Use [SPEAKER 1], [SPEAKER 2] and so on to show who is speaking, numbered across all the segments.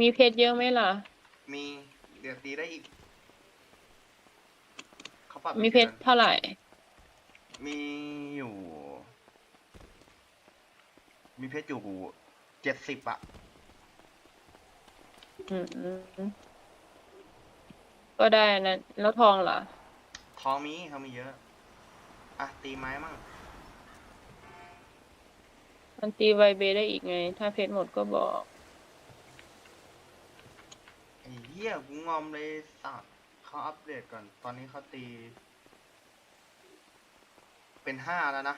[SPEAKER 1] มีเพชรเยอะไหมล่ะ
[SPEAKER 2] มีเดี๋ยวตีได้อีกเขาปรับ
[SPEAKER 1] มีเพชรเท่าไหร่
[SPEAKER 2] มีอยู่ มีเพชรอยู่เจ็ดสิบอะ
[SPEAKER 1] อืมอืมก็ได้นะแล้วทองล่ะ
[SPEAKER 2] ทองมีเขามีเยอะ อะ ตีไม้มั่ง
[SPEAKER 1] มันตีไวเบได้อีกไง ถ้าเพชรหมดก็บอก
[SPEAKER 2] ไอ้เหี้ยกูงอมเลยสัตว์เขาอัปเดตก่อน ตอนนี้เขาตี เป็นห้าแล้วนะ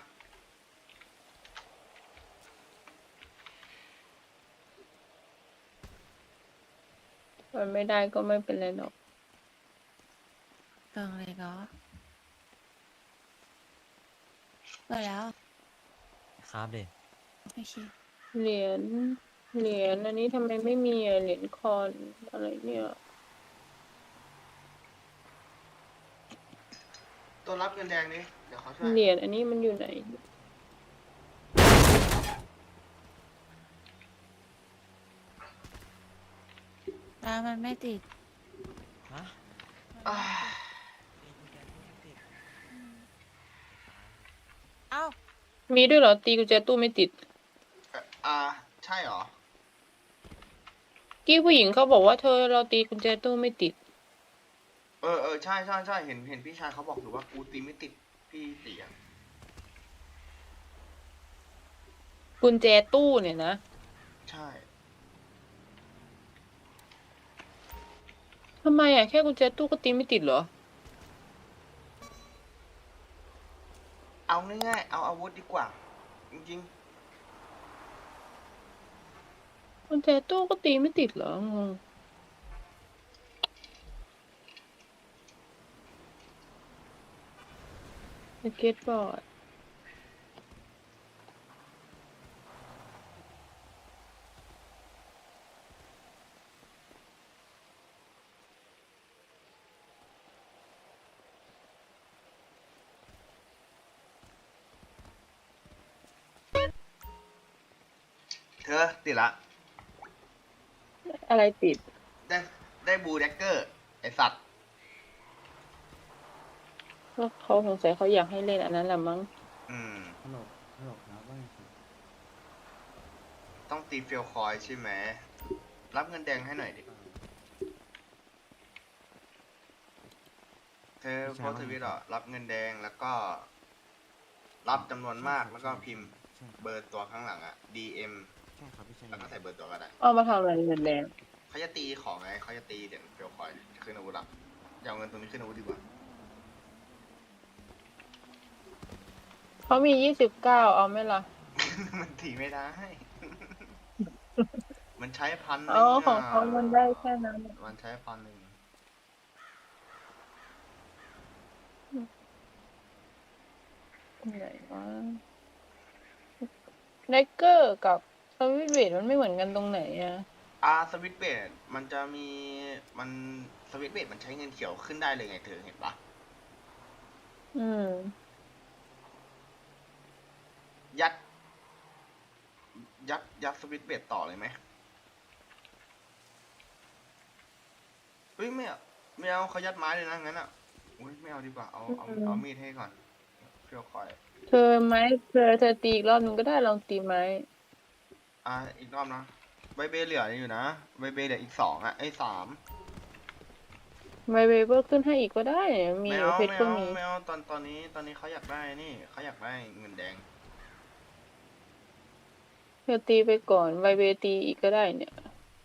[SPEAKER 1] มันไม่ได้ก็ไม่เป็นไรหรอก
[SPEAKER 3] กล่องเลยเหรอเปิดแล้ว
[SPEAKER 4] ครับเด็
[SPEAKER 3] โอเค
[SPEAKER 1] เหรียญ เหรียญอันนี้ทำไมไม่มีอะเหรียญคอนอะไรเนี่ย
[SPEAKER 2] ตัวรับเงินแดงนี่เดี๋ยวเขาช่วย
[SPEAKER 1] เหรียญอันนี้มันอยู่ไหน
[SPEAKER 3] ร้านมันไม่ติด
[SPEAKER 4] ฮะ
[SPEAKER 2] อ่า
[SPEAKER 3] เอ้า
[SPEAKER 1] มีด้วยเหรอ ตีกุญแจตู้ไม่ติด
[SPEAKER 2] เอ่ออ่า ใช่เหรอ
[SPEAKER 1] กี้ผู้หญิงเขาบอกว่าเธอเราตีกุญแจตู้ไม่ติด
[SPEAKER 2] เออเออใช่ใช่ใช่เห็นเห็นพี่ชายเขาบอกอยู่ว่ากูตีไม่ติดพี่เสีย
[SPEAKER 1] กุญแจตู้เนี่ยนะ
[SPEAKER 2] ใช่
[SPEAKER 1] ทำไมอะแค่กุญแจตู้ก็ตีไม่ติดเหรอ
[SPEAKER 2] เอาง่ายๆเอาอาวุธดีกว่า จริง
[SPEAKER 1] กุญแจตู้ก็ตีไม่ติดเหรองงสเก็ตบอร์ด
[SPEAKER 2] เธอติดละ
[SPEAKER 1] อะไรติด
[SPEAKER 2] ได้ได้บูแดกเกอร์ ไอสัตว์
[SPEAKER 1] ก็เขาสงสัยเขาอยากให้เล่นอันนั้นแหละมั้ง
[SPEAKER 2] อืม
[SPEAKER 5] ฮัลโหลฮัลโหลครับว่าไงครับ
[SPEAKER 2] ต้องตีเฟลคอยใช่ไหม รับเงินแดงให้หน่อยดิ เธอโพสต์ทวิตเหรอรับเงินแดงแล้วก็ รับจำนวนมากแล้วก็พิมพ์
[SPEAKER 5] ใช่ครับ
[SPEAKER 2] เบอร์ตัวข้างหลังอะ DM
[SPEAKER 5] ใช่ครับพี่ชาย
[SPEAKER 2] แล้วก็ใส่เบอร์ตัวก็ได้
[SPEAKER 1] เอามาทำอะไรเงินแดง
[SPEAKER 2] เขาจะตีของไงเขาจะตีเดี๋ยวเฟลคอยขึ้นอาวุธอะอย่าเอาเงินตรงนี้ขึ้นอาวุธดีกว่า
[SPEAKER 1] เขามียี่สิบเก้าเอาไหมล่ะ
[SPEAKER 2] มันตีไม่ได้ มันใช้พันหนึ่
[SPEAKER 1] อ๋อะของเขามันได้แค่นั้น
[SPEAKER 2] มันใช้พันหนึ่ง
[SPEAKER 1] ไหนวะไดเกอร์กับสวิตเวทมันไม่เหมือนกันตรงไหนอะ
[SPEAKER 2] อ่าสวิตช์เบดมันจะมีมันสวิตช์เบดมันใช้เงินเขียวขึ้นได้เลยไงเธอเห็นปะ
[SPEAKER 1] อืม
[SPEAKER 2] ยัด ยัดยัดสวิตช์เบดต่อเลยไหมเฮ้ยไม่เอาไม่เอาเขายัดไม้เลยนะงั้นอะอุ้ยไม่เอาดีกว่าเอาเอา
[SPEAKER 1] อืม
[SPEAKER 2] เอามีดให้ก่อนเพื่อคอย
[SPEAKER 1] เธอไม้เธอเธอตีอีกรอบนึงก็ได้ลองตีไม้
[SPEAKER 2] อ่าอีกรอบนะ ใบเบเหลืออยู่นะใบเบเหลืออีกสองอะไอ้สาม
[SPEAKER 1] ไมเวเบอร์ขึ้นให้อีกก็ได้ มี
[SPEAKER 2] ไม่
[SPEAKER 1] อยู่
[SPEAKER 2] เอา
[SPEAKER 1] เพชร
[SPEAKER 2] ไม่
[SPEAKER 1] ก็
[SPEAKER 2] เอา
[SPEAKER 1] มี
[SPEAKER 2] ไม่เอาตอนตอนนี้ตอนนี้เขาอยากได้นี่เขาอยากได้เงินแดง
[SPEAKER 1] เธอตีไปก่อนไวเบตีอีกก็ได้เนี่ย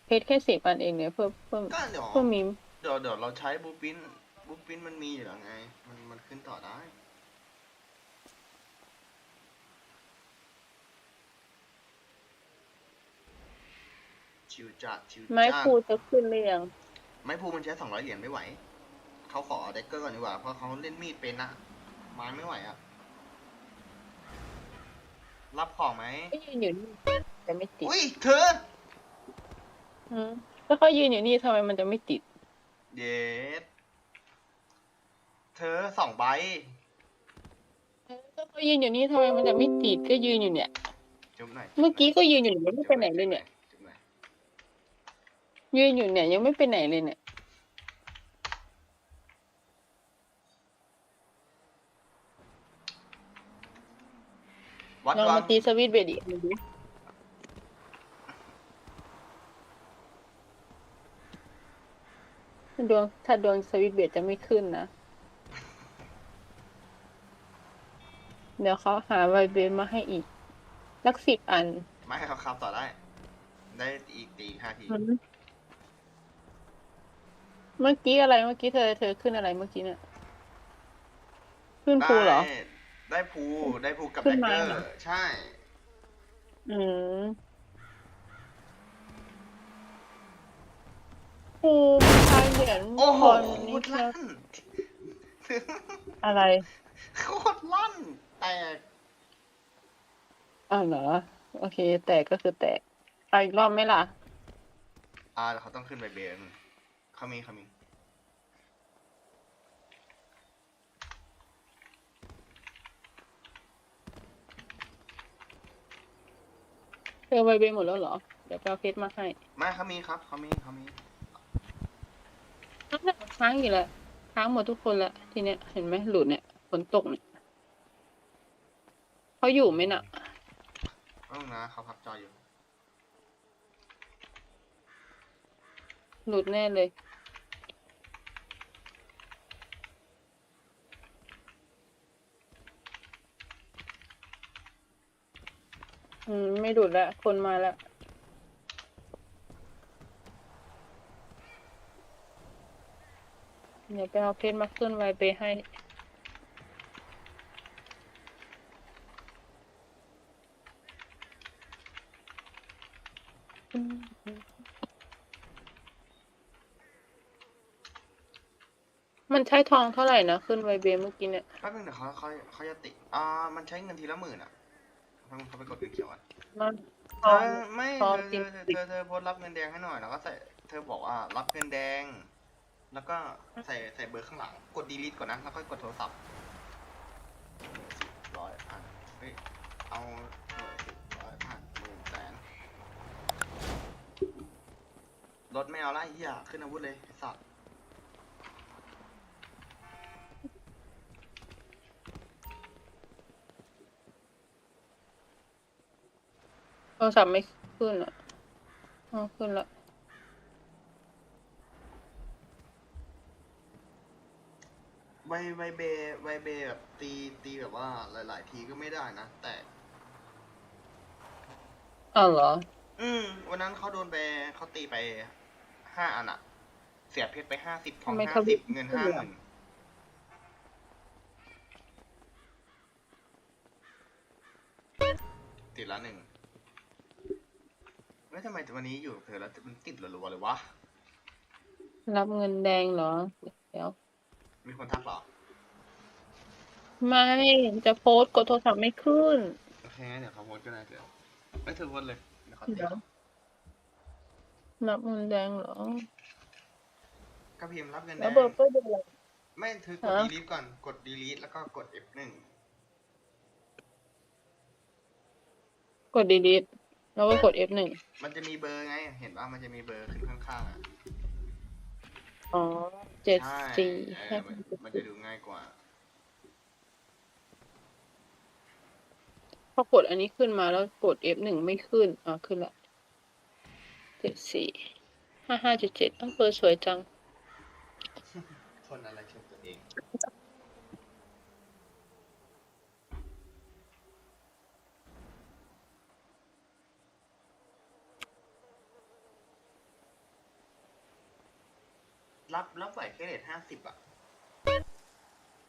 [SPEAKER 1] เพชรแค่สิบอันเองเนี่ยเพิ่มเพิ่ม
[SPEAKER 2] ก็เดี๋ยว
[SPEAKER 1] เพิ่มมี
[SPEAKER 2] เดี๋ยวเดี๋ยวเราใช้บูปินบูปินมันมีอยู่แล้วไง มันมันขึ้นต่อได้ ชิวจัดชิวจัด
[SPEAKER 1] ไม้คูจะขึ้นหรือยัง
[SPEAKER 2] ไม้พูมันใช้สองร้อยเหรียญไม่ไหว เขาขอเด็กเกอร์ก่อนดีกว่า เพราะเขาเล่นมีดเป็นนะไม้ไม่ไหวอะรับของไหม
[SPEAKER 1] ก็ยืนอยู่นี่แต่ไม่ติด
[SPEAKER 2] อุ้ยเธอ
[SPEAKER 1] อืมถ้าเขายืนอยู่นี่ทำไมมันจะไม่ติด
[SPEAKER 2] เย็ดเธอสองใบ
[SPEAKER 1] ถ้าเขายืนอยู่นี่ทำไมมันจะไม่ติดก็ยืนอยู่เนี่ย
[SPEAKER 2] จุ๊บหน่อย
[SPEAKER 1] เมื่อกี้ก็ยืนอยู่เนี่ยไม่ไปไหนเลยเนี่ย
[SPEAKER 2] จุ๊บหน่อ ย
[SPEAKER 1] ยืนอยู่เนี่ยยังไม่ไปไหนเลยเนี่ย
[SPEAKER 2] วัด
[SPEAKER 1] ลอง
[SPEAKER 2] วั
[SPEAKER 1] มางตีสวิตช์เบรดอีกดูดิดวงถ้าดวงสวิตช์เบรดจะไม่ขึ้นนะ เดี๋ยวเขาหาไวเบรมาให้อีกสักสิบอัน
[SPEAKER 2] ไม่ให้เขาขับต่อได้ ได้อีกตีห้าที
[SPEAKER 1] เมื่อกี้อะไรเมื่อกี้เธอเธอขึ้นอะไรเมื่อกี้เนี่ย ขึ้นภูเหรอ
[SPEAKER 2] ได้ได้ภูได้ภูกับ
[SPEAKER 1] ขึ้
[SPEAKER 2] แด
[SPEAKER 1] น
[SPEAKER 2] ก
[SPEAKER 1] มา
[SPEAKER 2] เกอ
[SPEAKER 1] เหรอ
[SPEAKER 2] ร์ใช่
[SPEAKER 1] อืมภูชายเหรียญ
[SPEAKER 2] โอ้โห
[SPEAKER 1] คน
[SPEAKER 2] โค
[SPEAKER 1] นี้
[SPEAKER 2] ตรลั่น
[SPEAKER 1] อะไร
[SPEAKER 2] โคตรลั่น แตก
[SPEAKER 1] อ้าวเหรอ โอเค แตกก็คือแตกเอาอีกรอบไหมล่ะ
[SPEAKER 2] อ่าเขาต้องขึ้นไปเบน เขามีเขามี
[SPEAKER 1] เธอไวเบหมดแล้วเหรอ เดี๋ยวไปเอาเพชรมาให้
[SPEAKER 2] ไม่เขามีครับเขามีเขามี
[SPEAKER 1] อ้าวค้างอยู่แล้วค้างหมดทุกคนแล้วทีเนี้ยเห็นไหมหลุดเนี่ยฝนตกเนี่ยเขาอยู่ไหมน่ะ
[SPEAKER 2] เอานะเขาพับจออยู่
[SPEAKER 1] หลุดแน่เลย อืม ไม่หลุดแล้วคนมาแล้วเดี๋ยวไปเอาเพชรมาขึ้นไวเบให้ มันใช้ทองเท่าไหร่นะ ขึ้นไวเบเมื่อกี้เนี่ย
[SPEAKER 2] แป๊บนึงเดี๋ยวเขาเขาเขาจะติอ่ามันใช้เงินทีละหมื่นอะ เขาเขาไปกดเงินเขียวอะ
[SPEAKER 1] มันท
[SPEAKER 2] เธ
[SPEAKER 1] อง
[SPEAKER 2] อไม่
[SPEAKER 1] ท
[SPEAKER 2] เธ
[SPEAKER 1] อง
[SPEAKER 2] อ
[SPEAKER 1] จริง
[SPEAKER 2] เธอเธอเธอโพสต์รับเงินแดงให้หน่อยแล้วก็ใส่เธอบอกว่ารับเงินแดง แล้วก็ใส่ใส่เบอร์ข้างหลัง กดดีลิทก่อนนะแล้วก็กดโทรศัพท์ร้อยพันเฮ้ยเอาหน่วยสิบร้อยพันหมื่นแสนรถไม่เอาละเหี้ยขึ้นอาวุธเลยไอ้สัตว์
[SPEAKER 1] รศัพท์ไม่ขึ้นอะอ๋อขึ้นละ
[SPEAKER 2] ไวไวเบไวเบแบบตีตีแบบว่าหลาย ๆ ทีก็ไม่ได้นะ แต่
[SPEAKER 1] อ้าวเหรอ
[SPEAKER 2] อืม วันนั้นเขาโดนไปเขาตีไปห้าอันอะเสียเพชรไปห้าสิบทอง
[SPEAKER 1] ทำไม
[SPEAKER 2] ห้า
[SPEAKER 1] เขา
[SPEAKER 2] สิบ
[SPEAKER 1] วิ่ง
[SPEAKER 2] เงิน
[SPEAKER 1] ขึ้น
[SPEAKER 2] ห้า
[SPEAKER 1] เหรอ
[SPEAKER 2] หมื่นติดละหนึ่ง แล้วทำไมวันนี้อยู่กับเธอแล้วมันติดรัวๆเลยวะ
[SPEAKER 1] รับเงินแดงเหรอ เดี๋ยว
[SPEAKER 2] มีคนทักเหรอ
[SPEAKER 1] ไม่ จะโพสต์กดโทรศัพท์ไม่ขึ้น
[SPEAKER 2] โอเคงั้นเดี๋ยวเขาโพสต์ก็ได้เดี๋ยวไม่เธอโพสต์เลยเดี๋ยวเขาติด
[SPEAKER 1] เดี๋ยว รับเงินแดงเหรอ
[SPEAKER 2] ก็พิมพ์รับเงินแด
[SPEAKER 1] แล้ว
[SPEAKER 2] ง
[SPEAKER 1] เบอร์เบอร์เบอร์อะไร
[SPEAKER 2] ไม่เธอกด
[SPEAKER 1] ฮะ
[SPEAKER 2] ดีลิทก่อน กดดีลิทแล้วก็กด F1
[SPEAKER 1] กด delete แล้วก็กด F1
[SPEAKER 2] มันจะมีเบอร์ไง เห็นว่ามันจะมีเบอร์ขึ้นข้างๆอะ
[SPEAKER 1] อ๋อเจ็ด
[SPEAKER 2] ใช่
[SPEAKER 1] สี่
[SPEAKER 2] เอ
[SPEAKER 1] ห้า
[SPEAKER 2] อมันมันจะดูง่ายกว่า
[SPEAKER 1] พอกดอันนี้ขึ้นมาแล้วกด F1 ไม่ขึ้นอ่าขึ้นละเจ็ดสี่ห้าห้าเจ็ดเจ็ดต้องเบอร์สวยจัง
[SPEAKER 2] คนอะไรชมตัวเอง รับรับไหวแค่เลทห้าสิบอะ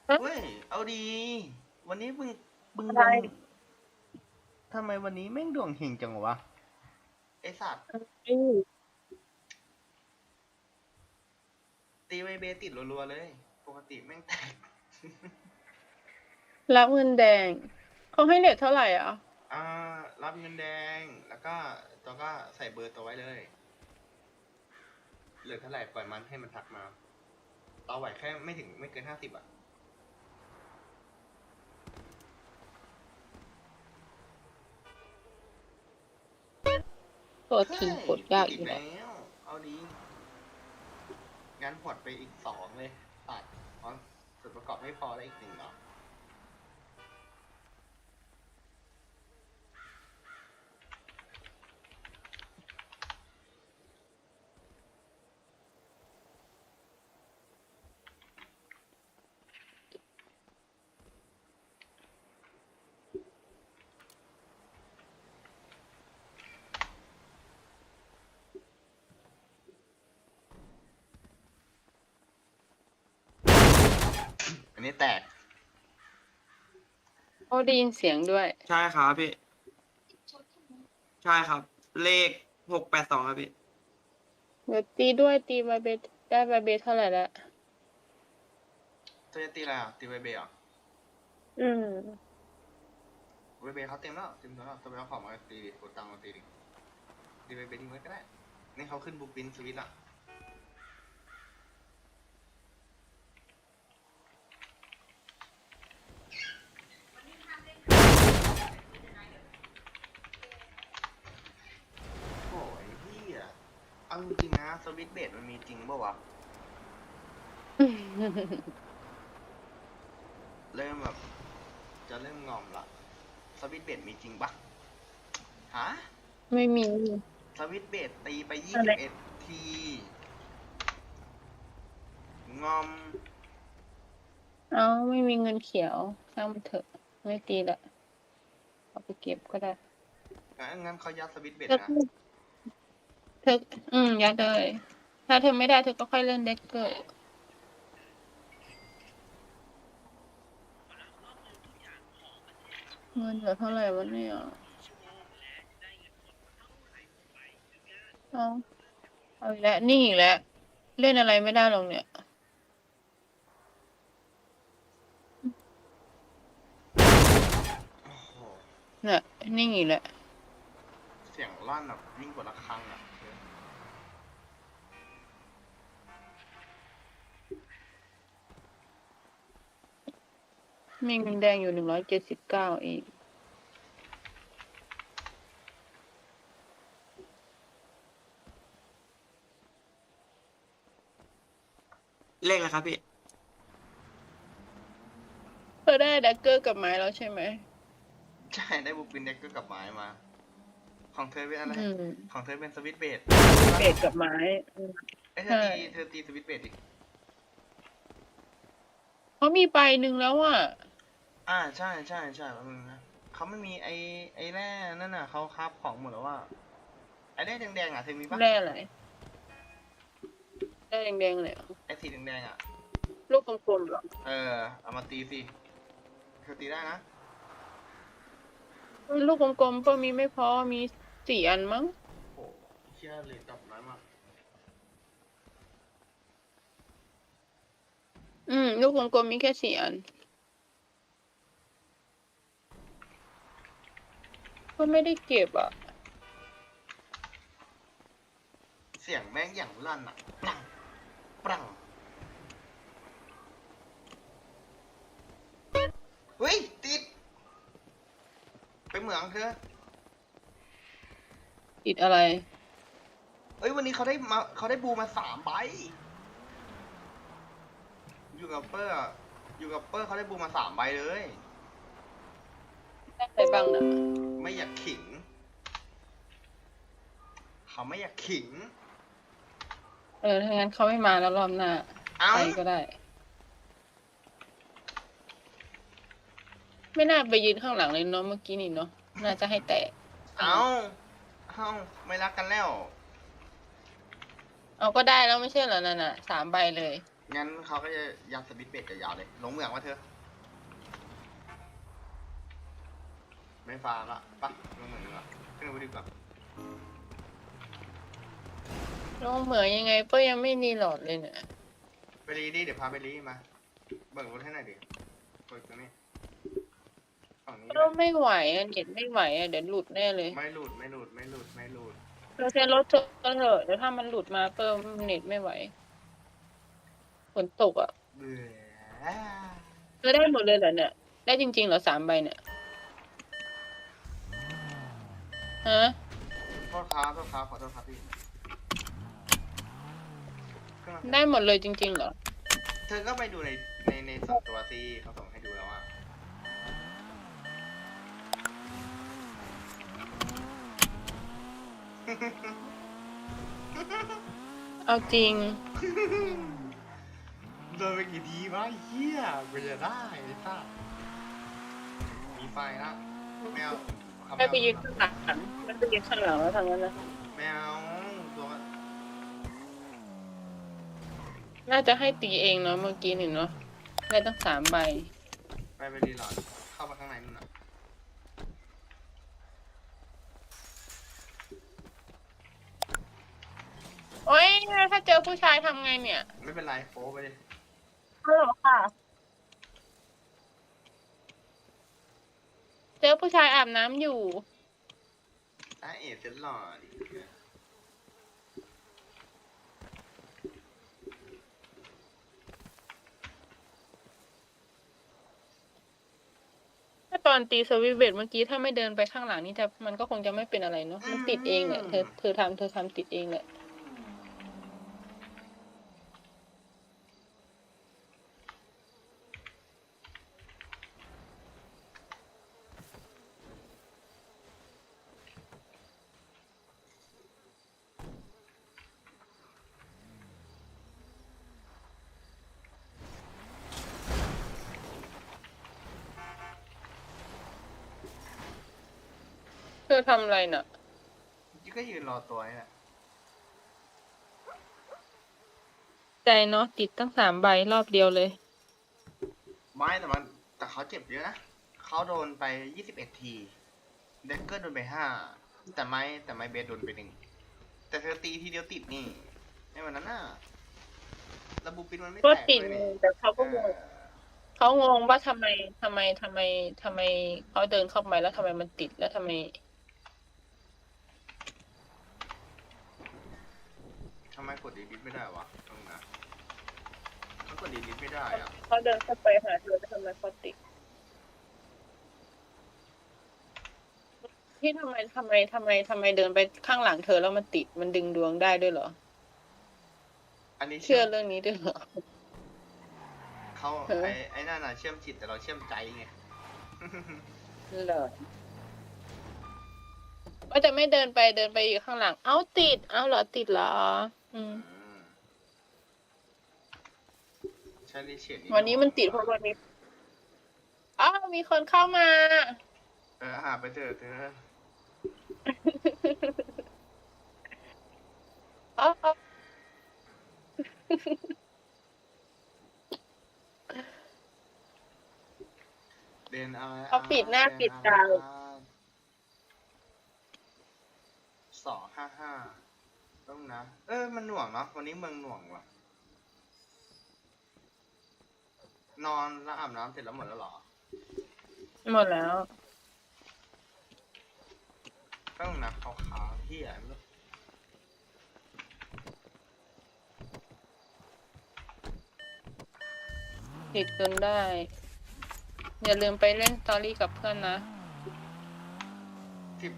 [SPEAKER 1] ฮะ
[SPEAKER 2] เว้ย เอาดี วันนี้มึงมึง
[SPEAKER 1] อะไร
[SPEAKER 2] ดวงทำไมวันนี้แม่งดวงเฮงจังวะ ไอสัตว์ตีไวเบติดรัวๆเลย ปกติแม่งแตก
[SPEAKER 1] รับเงินแดง เขาให้เลทเท่าไหร่อะ
[SPEAKER 2] อ่า รับเงินแดง แล้วก็ตัวก็ใส่เบอร์ตัวไว้เลย เหลือเท่าไหร่ปล่อยมันให้มันทักมาเราไหวแค่ไม่ถึงไม่เกินห้าสิบอะ
[SPEAKER 1] ตัวทีกดยากอีก
[SPEAKER 2] แล้
[SPEAKER 1] แล้ว
[SPEAKER 2] วเอาดี งั้นหวดไปอีกสองเลย ตัดอ๋อส่วนประกอบไม่พอแล้วอีกหนึ่งเหรอ อันนี้แตก
[SPEAKER 1] โอ้ได้ยินเสียงด้วย
[SPEAKER 6] ใช่ครับพี่ ใช่ครับ เลขหกแปดสองครับพี่
[SPEAKER 1] เดี๋ยวตีด้วยตีบาเบสได้บาเบสเท่าไหร่ละ
[SPEAKER 2] เธอจะตีอะไรอะ ตีเวเบย์เหรอะ
[SPEAKER 1] อืม
[SPEAKER 2] เวเบย์เขาเต็มแล้วเต็มแล้วเธอไปเอาของมาตีดิกดตังค์มาตีดิตีเวเบย์ทิ้งไว้ก็ได้นี่เขาขึ้นบุ๊กบินสวิตละโอ้ยพี่อะ เอาจริงๆนะสวิตช์เบดมันมีจริงป่าวะเริ่มแบบ จะเริ่มงอมละสวิตช์เบดมีจริงปะฮะ
[SPEAKER 1] ไม่มี
[SPEAKER 2] สวิตช์เบดตีไปยี่
[SPEAKER 1] อะ
[SPEAKER 2] สิ
[SPEAKER 1] ไร
[SPEAKER 2] บเอ็ดที งอม
[SPEAKER 1] เอาไม่มีเงินเขียวช่างมันเถอะไม่ตีละเอาไปเก็บก็ได้
[SPEAKER 2] งั้นงั้นเขายัดสวิตช์เบด
[SPEAKER 1] เธอ
[SPEAKER 2] นะ
[SPEAKER 1] เธอ อืม ยัดเลย ถ้าเธอไม่ได้เธอก็ค่อยเล่นเด็กเกอร์เงินเหลือเท่าไหร่วะเนี่ยเอาเอาอีกแล้วนี่อีกแล้ว เล่นอะไรไม่ได้หรอกเนี่ยเนี่ยนิ่งอีกแล้ว
[SPEAKER 2] เสียงลั่นแบบยิ่งกว่าระฆังอะ
[SPEAKER 1] มีเงินแดงอยู่หนึ่งร้อยเจ็ดสิบเก้าเอง
[SPEAKER 6] เลขอะไรครับพี่
[SPEAKER 1] เธอได้แดกเกอร์กับไม้แล้วใช่ไหม
[SPEAKER 2] ใช่ได้บุกบินเด็กก็กับไม้มา ของเธอเป็นอะไร
[SPEAKER 1] อืม
[SPEAKER 2] ของเธอเป็นสวิตช์เบด
[SPEAKER 1] เบสกับไม้อืม
[SPEAKER 2] เอ้ยเธอ
[SPEAKER 1] ใช่
[SPEAKER 2] ตีเธอตีสวิตช์เบดดิ
[SPEAKER 1] เขามีใบหนึ่งแล้วอะ
[SPEAKER 2] อ่าใช่ใช่ใช่แป๊บนึงนะเขาไม่มีไอไอแร่นั่นน่ะเขาคราบของหมดแล้วว่าไอแร่แดงๆอะเธอมีปะ
[SPEAKER 1] แร่อะไรแร่แดงๆเลยเหรอ
[SPEAKER 2] ไอสีแดงๆอะ
[SPEAKER 1] ลูกกลมๆเหรอ
[SPEAKER 2] เออเอามาตีสิเธอตีได้นะ
[SPEAKER 1] ลูกกลมๆก็มีไม่พอมีสี่อันมั้ง
[SPEAKER 2] โอ้เชื่อเลยจับน้อยมาก
[SPEAKER 1] อืม ลูกกลมๆมีแค่สี่อัน ก็ไม่ได้เก็บอะ
[SPEAKER 2] เสียงแม่งอย่างลั่นอะปรังปรังเฮ้ย ติด ไปเหมืองเธอ
[SPEAKER 1] ติดอะไร
[SPEAKER 2] เอ้ย วันนี้เขาได้มาเขาได้บูมาสามใบ อยู่กับเปอร์อะอยู่กับเปอร์เขาได้บูมาสามใบเลย
[SPEAKER 1] ได้อะไรบ้างนะ
[SPEAKER 2] ไม่ อยากขิง เขาไม่อยากขิง
[SPEAKER 1] เออถ้างั้นเขาไม่มาแล้วรอบหน้า
[SPEAKER 2] เอ้า
[SPEAKER 1] ไปก็ได้ ไม่น่าไปยืนข้างหลังเลยเนาะเมื่อกี้นี่เนาะน่าจะให้แตะ
[SPEAKER 2] เอ้าเอ้าไม่รักกันแล้ว
[SPEAKER 1] เอาก็ได้แล้วไม่ใช่เหรอนั่นน่ะสามใบเลย
[SPEAKER 2] งั้นเขาก็จะยัดสวิตช์เบรกยาวๆเลย ลงเหมืองมาเถอะ ไม่ฟาร์มละปะลงเหมืองดีกว่าขึ้นไปดีกว่า
[SPEAKER 1] ลงเหมือนยังไงเป้ยยังไม่รีโหลดเลยเนี่ย
[SPEAKER 2] ไปรีดิเดี๋ยวพาไปรีมาเบิ่งรถให้หน่อยดิเปิดตรงนี้ฝั่งนี้
[SPEAKER 1] รถไม่ไหวอะเน็ตไม่ไหวอะเดี๋ยวหลุดแน่เลย
[SPEAKER 2] ไม่หลุดไม่หลุดไม่หลุดไม่หลุด
[SPEAKER 1] เราใช้รถเถอะเถอะเดี๋ยวถ้ามันหลุดมาเพิ่มเน็ตไม่ไหวฝนตกอะ
[SPEAKER 2] เบื่อ
[SPEAKER 1] เราได้หมดเลยเหรอเนี่ย ได้จริงๆเหรอสามใบเนี่ย ฮะ
[SPEAKER 2] โทษครับโทษครับขอโทษครับพี่เครื่องมา
[SPEAKER 1] ได้หมดเลยจริงๆเหรอ
[SPEAKER 2] เธอก็ไปดูในในในส่วนตัวซีเขาส่งให้ดูแล้วว่า
[SPEAKER 1] เอาจริง
[SPEAKER 2] โดนไปกี่ทีวะไอ้เฮียกูจะได้ไอ้สัสมีไฟละแมว เอา
[SPEAKER 1] ไม่ไปยืนข้างหลังไม่ไปยืนข้างหลังแล้วทางนั้นนะ
[SPEAKER 2] แมวตัว
[SPEAKER 1] น่าจะให้ตีเองเนาะเมื่อกี้นี่เนาะได้ตั้งสามใบ
[SPEAKER 2] ไปไปรีหลอดเข้ามาข้างในนู่นน่ะ
[SPEAKER 1] โอ๊ยถ้าเจอผู้ชายทำไงเนี่ย
[SPEAKER 2] ไม่เป็นไรโฟไปเลย
[SPEAKER 1] ฮัลโหลค่ะ จอผู้ชายอาบน้ำอยู่
[SPEAKER 2] ถ้าเอ๋เสร็จหล่อดิ
[SPEAKER 1] ถ้าตอนตีสวิตเบดเมื่อกี้ถ้าไม่เดินไปข้างหลังนี่จะมันก็คงจะไม่เป็นอะไรเนาะมันติดเองแหละเธอเธอทำเธอทำติดเองแหละ อทำอะไรน่ะ
[SPEAKER 2] ก็ยืนรอตัวนี่แหละ
[SPEAKER 1] ใจเนาะติดตั้งสามใบรอบเดียวเลย
[SPEAKER 2] ไม่แต่มันแต่เขาเจ็บเยอะนะเขาโดนไปยี่สิบเอ็ดทีเด็กเกอร์โดนไปห้าแต่ไม่แต่ไม่เบสโดนไปหนึ่งแต่เธอตีทีเดียวติดนี่ในวันนั้นน่ะระบุปินมันไม่แต
[SPEAKER 1] ก็
[SPEAKER 2] ก
[SPEAKER 1] ติด
[SPEAKER 2] เลยนี่
[SPEAKER 1] แต่เขาก็ง
[SPEAKER 2] เองอ
[SPEAKER 1] เขางงว่าทำไมทำไมทำไมทำไมเขาเดินเข้าไปแล้วทำไมมันติดแล้วทำไม
[SPEAKER 2] ทำ ไมกดดีลิทไม่ได้วะตรงนั้นมันกดดีลิทไม่ได้อะ
[SPEAKER 1] เขาเดินเข้าไปหาเธอแล้วทำไมเขาติดที่ทำไมทำไมทำไมทำไมเดินไปข้างหลังเธอแล้วมันติดมันดึงดวงได้ด้วยเหรอ
[SPEAKER 2] อันนี้
[SPEAKER 1] เชื่อเรื่องนี้ด้วยเหรอ
[SPEAKER 2] เขา
[SPEAKER 1] เออ
[SPEAKER 2] ไอ้ไอ้นั่นน่ะเชื่อมจิตแต่เราเชื่อมใจไง
[SPEAKER 1] เหรอว่าจะไม่เดินไปเดินไปอยู่ข้างหลัง เอ้าติด เอ้าเหรอติดเหรอ อืม
[SPEAKER 2] อืม ใช่ดิเฉด
[SPEAKER 1] วันนี้มันติดเพราะวันนี้อ้าวมีคนเข้ามา
[SPEAKER 2] เออหาไปเถอะเธอ
[SPEAKER 1] อ๋อ
[SPEAKER 2] เดินเอา
[SPEAKER 1] เขาปิดหน้าปิดตา
[SPEAKER 2] สองห้าห้า ต้องนะ เออ มันหน่วงเนาะ วันนี้เมืองหน่วงว่ะ นอนแล้วอาบน้ำเสร็จแล้วหมดแล้วเหรอ
[SPEAKER 1] หมดแล้ว
[SPEAKER 2] ต้องนะขาวๆที่อะไม่รู้
[SPEAKER 1] ติดจนได้ อย่าลืมไปเล่นสตอรี่กับเพื่อนนะ
[SPEAKER 2] สิบ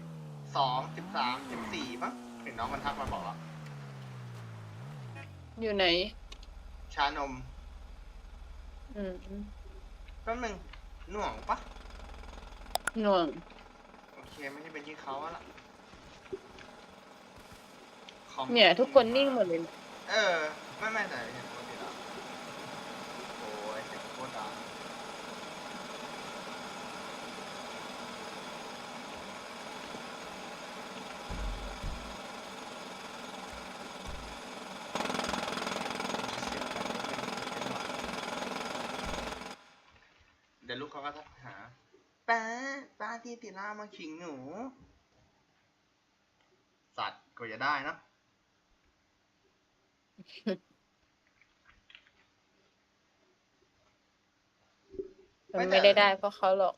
[SPEAKER 2] สองสิบสามสิบสี่มั้งเห็ นน้องมันทักมาบอกอะ
[SPEAKER 1] อยู่ไหน
[SPEAKER 2] ชานม
[SPEAKER 1] อืม
[SPEAKER 2] แป๊บนึงหน่วงปะ
[SPEAKER 1] หน่วง
[SPEAKER 2] โอเคไม่ใช่เป็นที่เขาอะละคอม
[SPEAKER 1] เนี่ย ทุกคนนิ่งหมดเลย
[SPEAKER 2] เออ ไม่ไม่แต่เห็นปกติแล้วโอ้ยเสียงโคตรดังเสียงดังเป็นเป็นหวัดเดี๋ยวลูกเขาก็ทักหาป้าป้า ที่ติล่ามาขิงหนู สัตว์ก็จะได้เนอะ
[SPEAKER 1] มันไม่ได้ได้เพราะเขาหรอก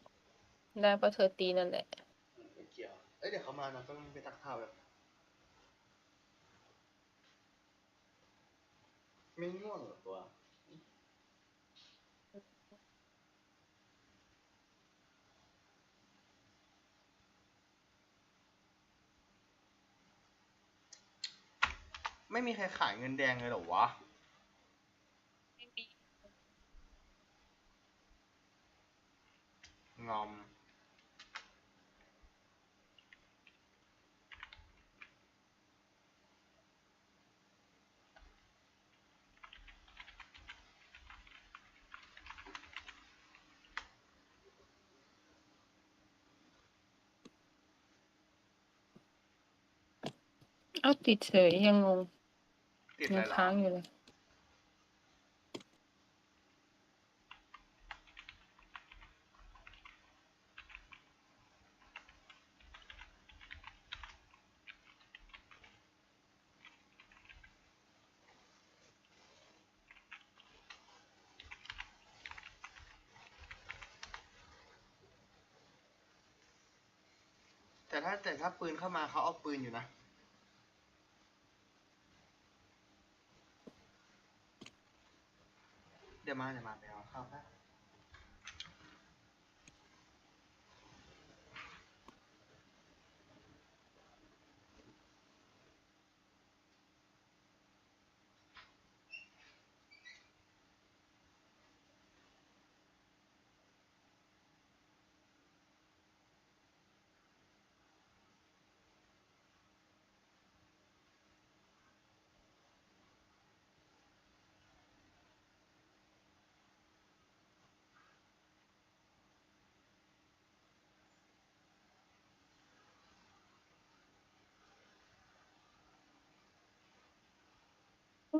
[SPEAKER 1] ได้เพราะเธอตีนั่นแหละ
[SPEAKER 2] ไม่เกี่ยว เอ้ยเดี๋ยวเขามานะต้องไปตักข้าวแบบไม่ง่วงเหรอตัว ไม่มีใครขายเงินแดงเลยหรอวะไงอม
[SPEAKER 1] เอาติดเฉยยังงง
[SPEAKER 2] ติด
[SPEAKER 1] ยั
[SPEAKER 2] อะ
[SPEAKER 1] ง
[SPEAKER 2] ไรเหรอ
[SPEAKER 1] ค้างอยู่เลย
[SPEAKER 2] แต่ถ้าแต่ถ้าปืนเข้ามาเขาเอาปืนอยู่นะ เดี๋ยวมาเดี๋ยวมาไปเอาเข้าแป๊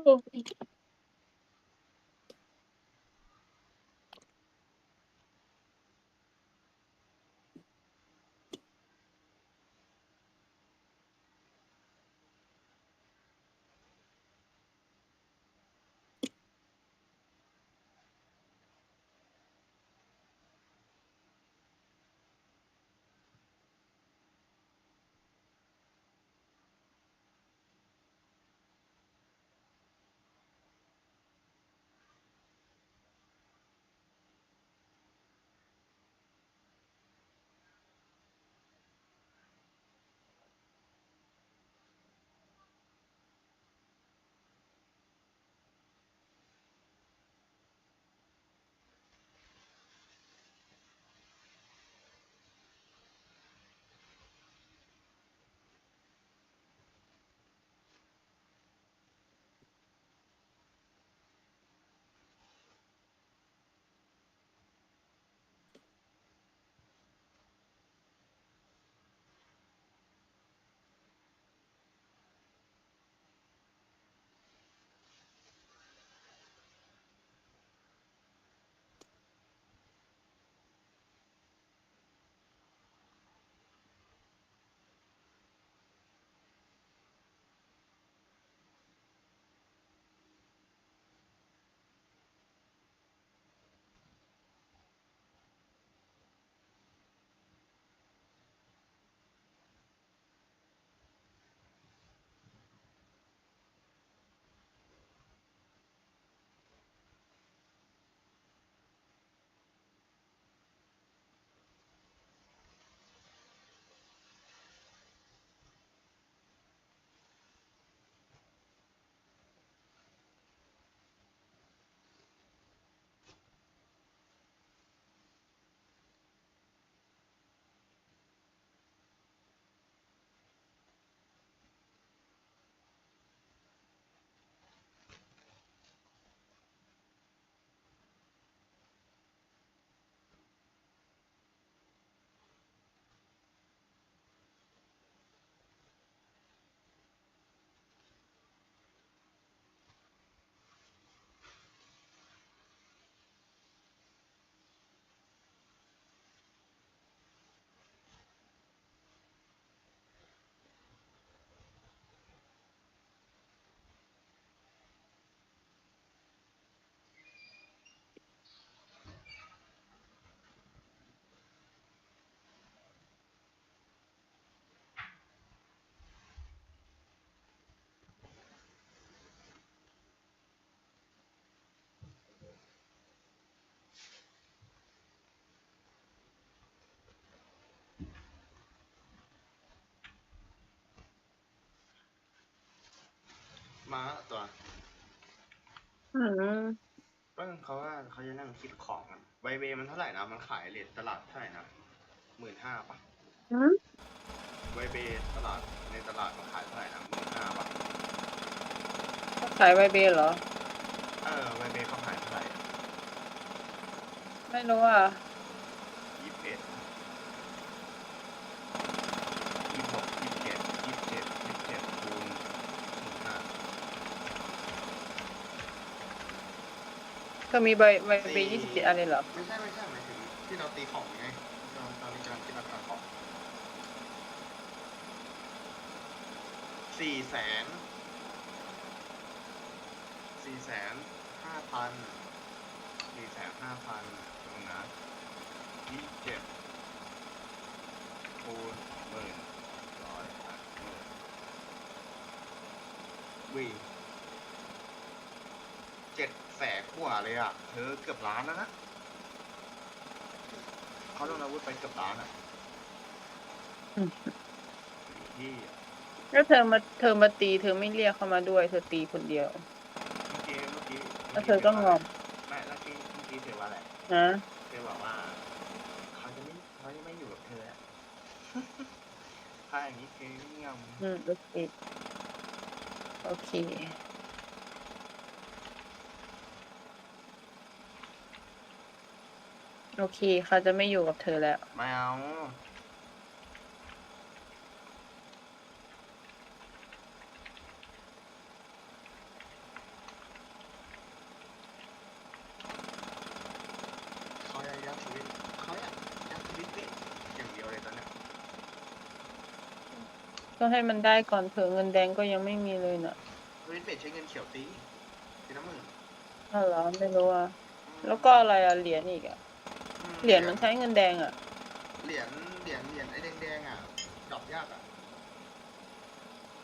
[SPEAKER 2] บ มาตัว
[SPEAKER 1] อืม
[SPEAKER 2] ก็เขาว่าเขาจะนั่งคิดของกันไวเบมันเท่าไหร่นะ มันขายเลทตลาดเท่าไหร่นะหมื่นห้าปะ
[SPEAKER 1] หืม
[SPEAKER 2] ไวเบตลาดในตลาดมันขายเท่าไหร่นะหมื่นห้าปะ
[SPEAKER 1] ขายไวเบเหรอ
[SPEAKER 2] เออไวเบเขาขายเท่าไหร่
[SPEAKER 1] ไม่รู้อะ
[SPEAKER 2] ยี่สิบเอ็ดยี่สิบหกยี่สิบเจ็ดยี่สิบเจ็ดยี่สิบเจ็ดคูณหมื่นห้า
[SPEAKER 1] เธอมีใบใบเบยี่สิบเจ็ดอันเลยเหรอ
[SPEAKER 2] ไม่ใช่ไม่ใช่หมายถึงที่เราตีของไงตอนตอนนี้กำลังคิดราคาของสี่แสนสี่แสนห้าพันสี่แสนห้าพันตรงนะยี่สิบเจ็ดคูณหมื่นร้อยหมื่นวิ เจ็ดแสนกว่าเลยอะเธอเกือบล้านแล้วนะเขาลงอาวุธไปเกือบล้านอะ
[SPEAKER 1] อืม
[SPEAKER 2] ที่
[SPEAKER 1] แล้วเธอมาเธอมาตีเธอไม่เรียกเขามาด้วย เธอตีคนเดียว
[SPEAKER 2] เมื่อกี้เมื่อกี้
[SPEAKER 1] แล้วเธอก็งอม
[SPEAKER 2] ไม่เมื่อกี้เมื่อกี้เธอว่าอะไร
[SPEAKER 1] นะ
[SPEAKER 2] เธอบอกว่าเขาจะไม่เขาจะไม่อยู่กับเธออะถ้าอย่างนี้เธอเงียบ
[SPEAKER 1] อืมโอเคโอเค โอเคเขาจะไม่อยู่กับเธอแล้ว
[SPEAKER 2] ไม่เอา เขาอยากยัดสวิตช์เขาอยากยัดสวิตช์เป็ดอย่างเดียวเลยตอนเนี้ย
[SPEAKER 1] ก็ให้มันได้ก่อนเถอะเงินแดงก็ยังไม่มีเลยน่ะ
[SPEAKER 2] สวิตช์เป็ดใช้เงินเขียวตีทีละหมื่น
[SPEAKER 1] อ้าวเหรอไม่รู้อะแล้วก็อะไรอะเหรียญอีกอะ
[SPEAKER 2] อืม
[SPEAKER 1] เหรียญมันใช้เงินแดงอะ
[SPEAKER 2] เหรียญเหรียญเหรียญไอ้แดงๆอะดอกยากอะ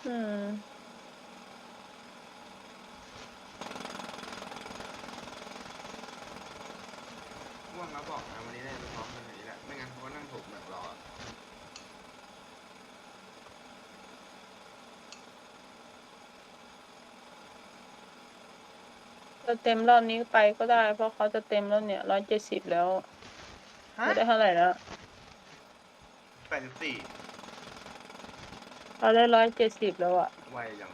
[SPEAKER 1] อืม
[SPEAKER 2] ง่วงแล้วบอกนะวันนี้ได้ไปพร้อมกันอย่างนี้แหละไม่งั้นเขาก็นั่งถกเหมือนรออะ
[SPEAKER 1] จะเต็มรอบนี้ไปก็ได้ เพราะเขาจะเต็มแล้วเนี่ยร้อยเจ็ดสิบแล้ว
[SPEAKER 2] ฮะ
[SPEAKER 1] ไม่ได้เท่าไหร่แล้ว
[SPEAKER 2] แปดสิบสี่
[SPEAKER 1] เขาได้ร้อยเจ็ดสิบแล้วอะ
[SPEAKER 2] ไวจัง